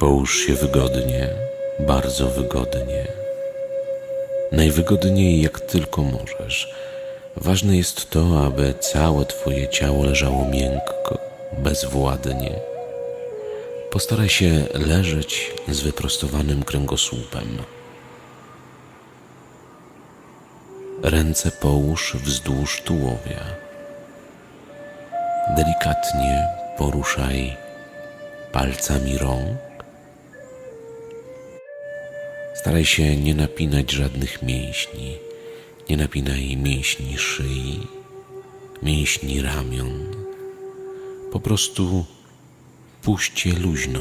Połóż się wygodnie, bardzo wygodnie. Najwygodniej jak tylko możesz. Ważne jest to, aby całe Twoje ciało leżało miękko, bezwładnie. Postaraj się leżeć z wyprostowanym kręgosłupem. Ręce połóż wzdłuż tułowia. Delikatnie poruszaj palcami rąk. Staraj się nie napinać żadnych mięśni. Nie napinaj mięśni szyi, mięśni ramion. Po prostu puść je luźno.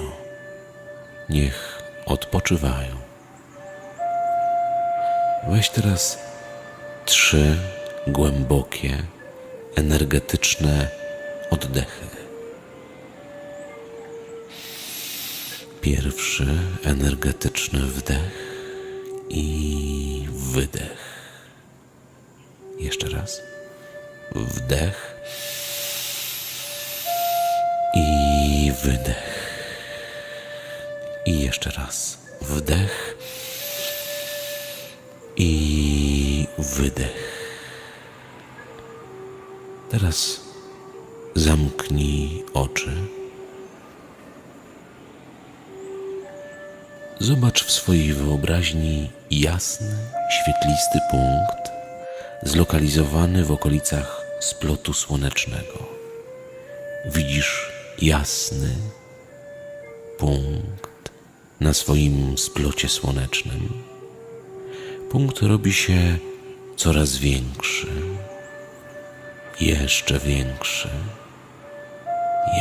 Niech odpoczywają. Weź teraz trzy głębokie, energetyczne oddechy. Pierwszy energetyczny wdech i wydech. Jeszcze raz. Wdech i wydech. I jeszcze raz. Wdech i wydech. Teraz zamknij oczy. Zobacz w swojej wyobraźni jasny, świetlisty punkt zlokalizowany w okolicach splotu słonecznego. Widzisz jasny punkt na swoim splocie słonecznym. Punkt robi się coraz większy, jeszcze większy,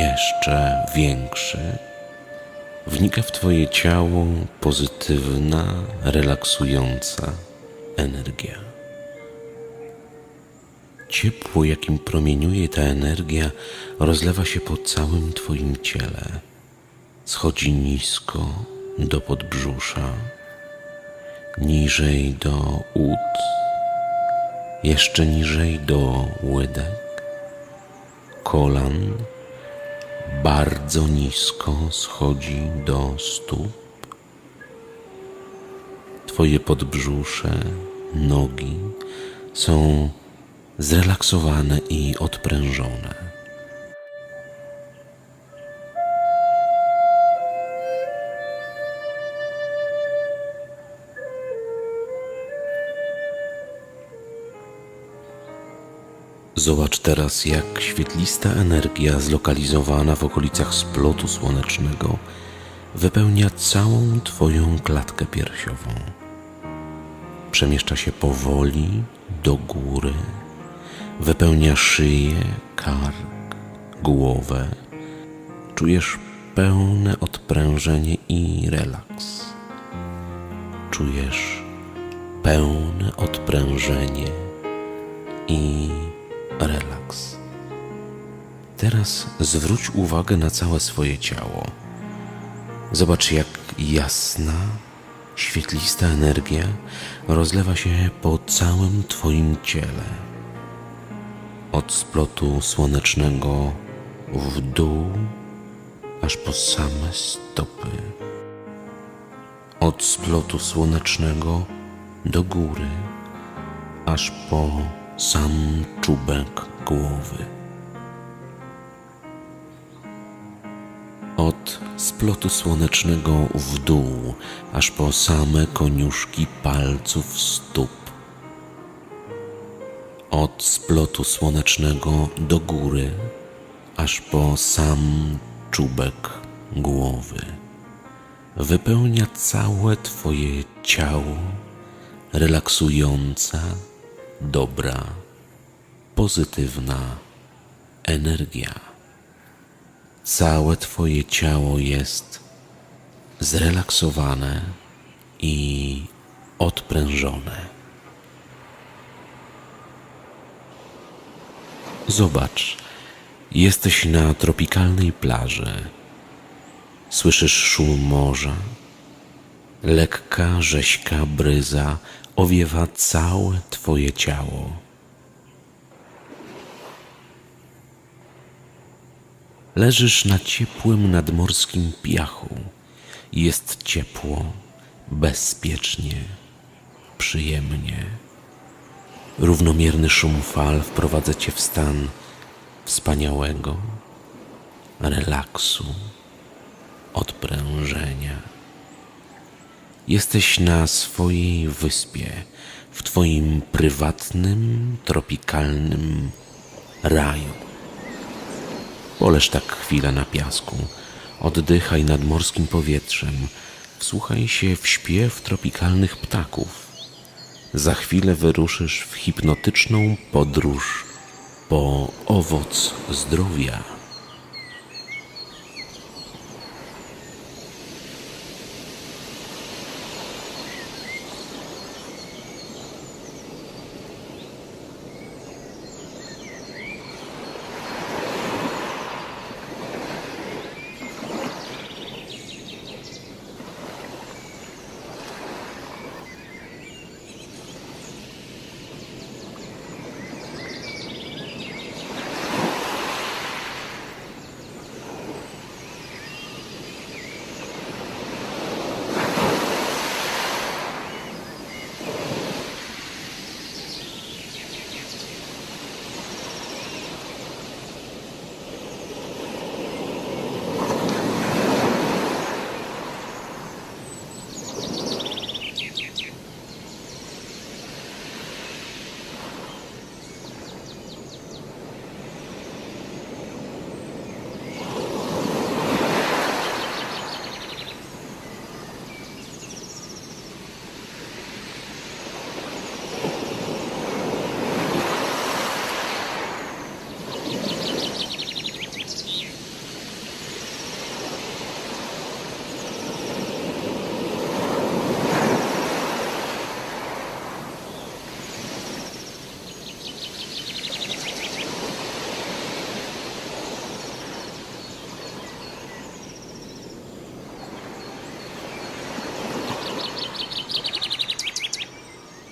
jeszcze większy wnika w Twoje ciało pozytywna, relaksująca energia. Ciepło, jakim promieniuje ta energia, rozlewa się po całym Twoim ciele. Schodzi nisko do podbrzusza, niżej do ud, jeszcze niżej do łydek, kolan, bardzo nisko schodzi do stóp. Twoje podbrzusze, nogi są zrelaksowane i odprężone. Zobacz teraz, jak świetlista energia zlokalizowana w okolicach splotu słonecznego wypełnia całą Twoją klatkę piersiową. Przemieszcza się powoli do góry, wypełnia szyję, kark, głowę. Czujesz pełne odprężenie i relaks. Czujesz pełne odprężenie i relaks. Teraz zwróć uwagę na całe swoje ciało. Zobacz, jak jasna, świetlista energia rozlewa się po całym Twoim ciele. Od splotu słonecznego w dół, aż po same stopy. Od splotu słonecznego do góry, aż po sam czubek głowy. Od splotu słonecznego w dół, aż po same koniuszki palców stóp. Od splotu słonecznego do góry, aż po sam czubek głowy. Wypełnia całe Twoje ciało relaksująca, dobra, pozytywna energia. Całe Twoje ciało jest zrelaksowane i odprężone. Zobacz, jesteś na tropikalnej plaży. Słyszysz szum morza. Lekka, rześka bryza owiewa całe Twoje ciało. Leżysz na ciepłym nadmorskim piachu Jest ciepło, bezpiecznie, przyjemnie. Równomierny szum fal wprowadza cię w stan wspaniałego relaksu, odprężenia. Jesteś na swojej wyspie, w Twoim prywatnym, tropikalnym raju. Poleż tak chwilę na piasku, oddychaj nad morskim powietrzem, wsłuchaj się w śpiew tropikalnych ptaków. Za chwilę wyruszysz w hipnotyczną podróż po owoc zdrowia.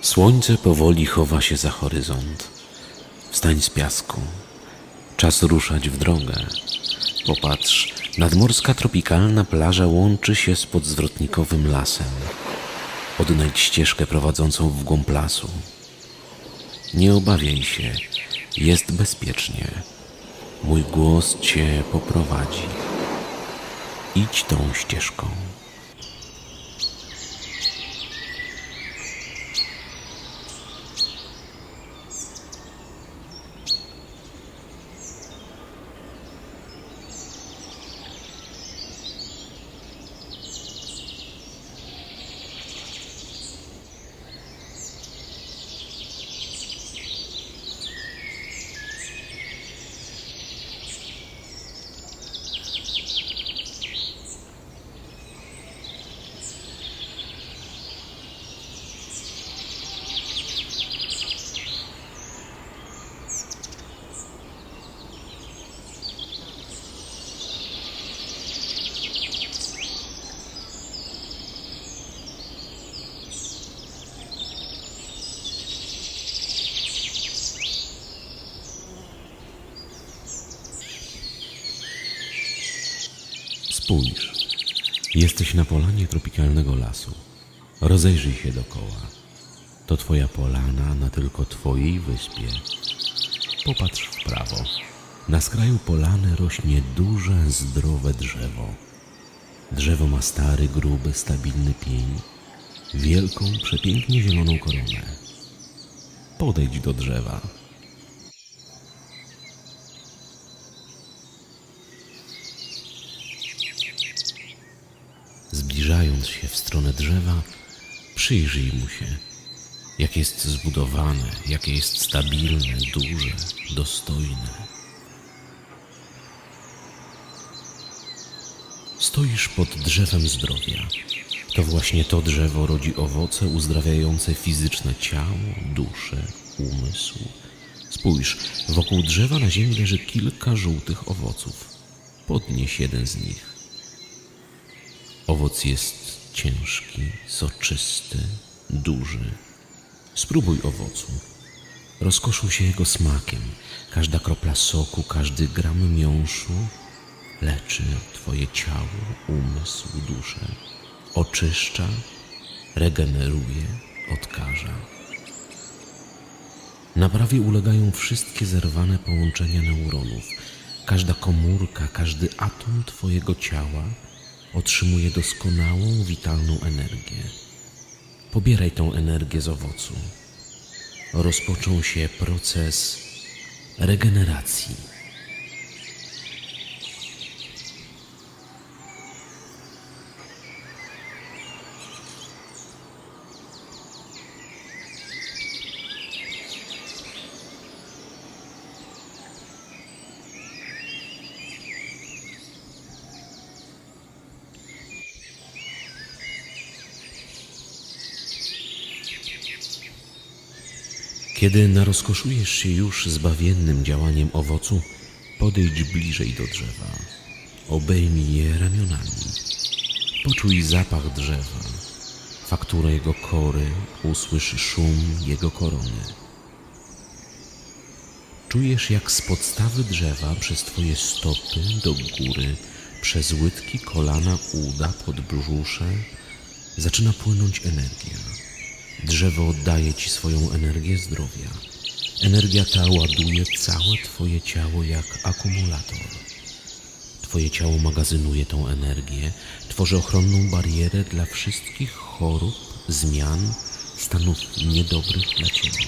Słońce powoli chowa się za horyzont. Wstań z piasku. Czas ruszać w drogę. Popatrz, nadmorska tropikalna plaża łączy się z podzwrotnikowym lasem. Odnajdź ścieżkę prowadzącą w głąb lasu. Nie obawiaj się, jest bezpiecznie. Mój głos cię poprowadzi. Idź tą ścieżką. Spójrz, jesteś na polanie tropikalnego lasu. Rozejrzyj się dokoła. To twoja polana na tylko twojej wyspie. Popatrz w prawo. Na skraju polany rośnie duże, zdrowe drzewo. Drzewo ma stary, gruby, stabilny pień, wielką, przepięknie zieloną koronę. Podejdź do drzewa. Zbliżając się w stronę drzewa, przyjrzyj mu się, jak jest zbudowane, jakie jest stabilne, duże, dostojne. Stoisz pod drzewem zdrowia. To właśnie to drzewo rodzi owoce uzdrawiające fizyczne ciało, duszę, umysł. Spójrz, wokół drzewa na ziemi leży kilka żółtych owoców. Podnieś jeden z nich. Owoc jest ciężki, soczysty, duży. Spróbuj owocu. Rozkoszuj się jego smakiem. Każda kropla soku, każdy gram miąższu leczy Twoje ciało, umysł, duszę, oczyszcza, regeneruje, odkaża. Naprawie ulegają wszystkie zerwane połączenia neuronów. Każda komórka, każdy atom Twojego ciała otrzymuje doskonałą, witalną energię. Pobieraj tą energię z owocu. Rozpoczął się proces regeneracji. Kiedy narozkoszujesz się już zbawiennym działaniem owocu, podejdź bliżej do drzewa. Obejmij je ramionami. Poczuj zapach drzewa, fakturę jego kory, usłysz szum jego korony. Czujesz, jak z podstawy drzewa przez twoje stopy do góry, przez łydki, kolana, uda, podbrzusze zaczyna płynąć energia. Drzewo oddaje ci swoją energię zdrowia. Energia ta ładuje całe twoje ciało jak akumulator. Twoje ciało magazynuje tą energię, tworzy ochronną barierę dla wszystkich chorób, zmian, stanów niedobrych dla ciebie.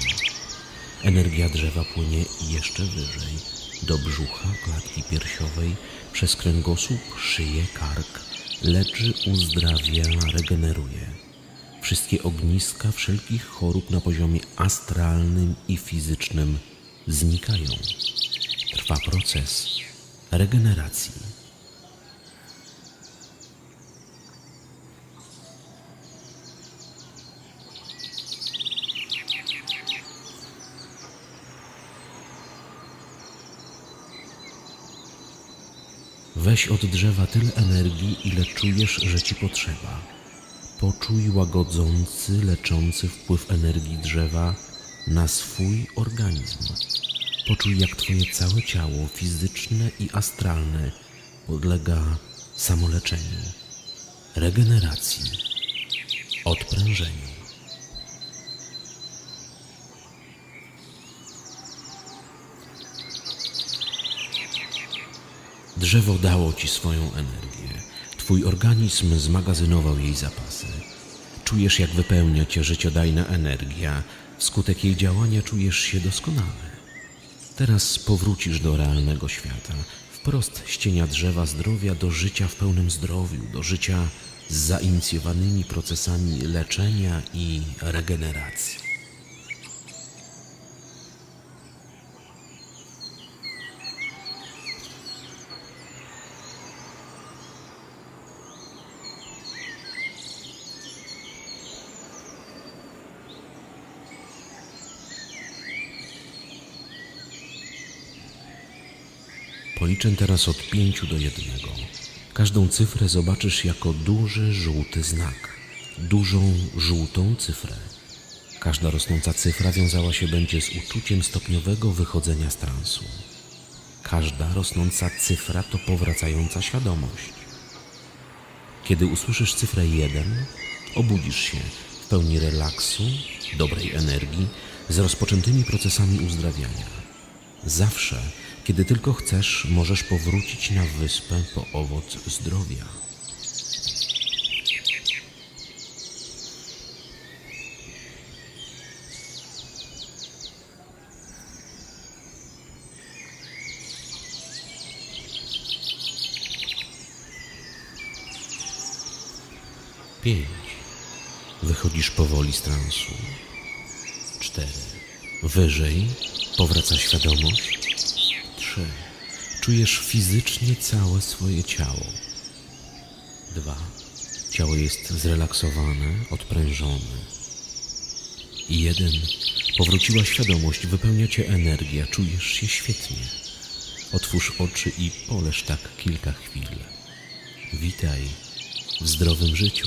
Energia drzewa płynie jeszcze wyżej, do brzucha, klatki piersiowej, przez kręgosłup, szyję, kark. Leczy, uzdrawia, regeneruje. Wszystkie ogniska wszelkich chorób na poziomie astralnym i fizycznym znikają. Trwa proces regeneracji. Weź od drzewa tyle energii, ile czujesz, że ci potrzeba. Poczuj łagodzący, leczący wpływ energii drzewa na swój organizm. Poczuj, jak Twoje całe ciało, fizyczne i astralne, podlega samoleczeniu, regeneracji, odprężeniu. Drzewo dało ci swoją energię. Twój organizm zmagazynował jej zapasy. Czujesz, jak wypełnia cię życiodajna energia. Wskutek jej działania czujesz się doskonale. Teraz powrócisz do realnego świata, wprost z cienia drzewa zdrowia do życia w pełnym zdrowiu, do życia z zainicjowanymi procesami leczenia i regeneracji. Policzę teraz od pięciu do jednego. Każdą cyfrę zobaczysz jako duży żółty znak, dużą żółtą cyfrę. Każda rosnąca cyfra wiązała się będzie z uczuciem stopniowego wychodzenia z transu. Każda rosnąca cyfra to powracająca świadomość. Kiedy usłyszysz cyfrę 1, obudzisz się w pełni relaksu, dobrej energii, z rozpoczętymi procesami uzdrawiania. Zawsze, kiedy tylko chcesz, możesz powrócić na wyspę po owoc zdrowia. Pięć. Wychodzisz powoli z transu. Cztery. Wyżej powraca świadomość. Trzy. Czujesz fizycznie całe swoje ciało. Dwa. Ciało jest zrelaksowane, odprężone. I jeden. Powróciła świadomość, wypełnia cię energia, czujesz się świetnie. Otwórz oczy i poleż tak kilka chwil. Witaj w zdrowym życiu.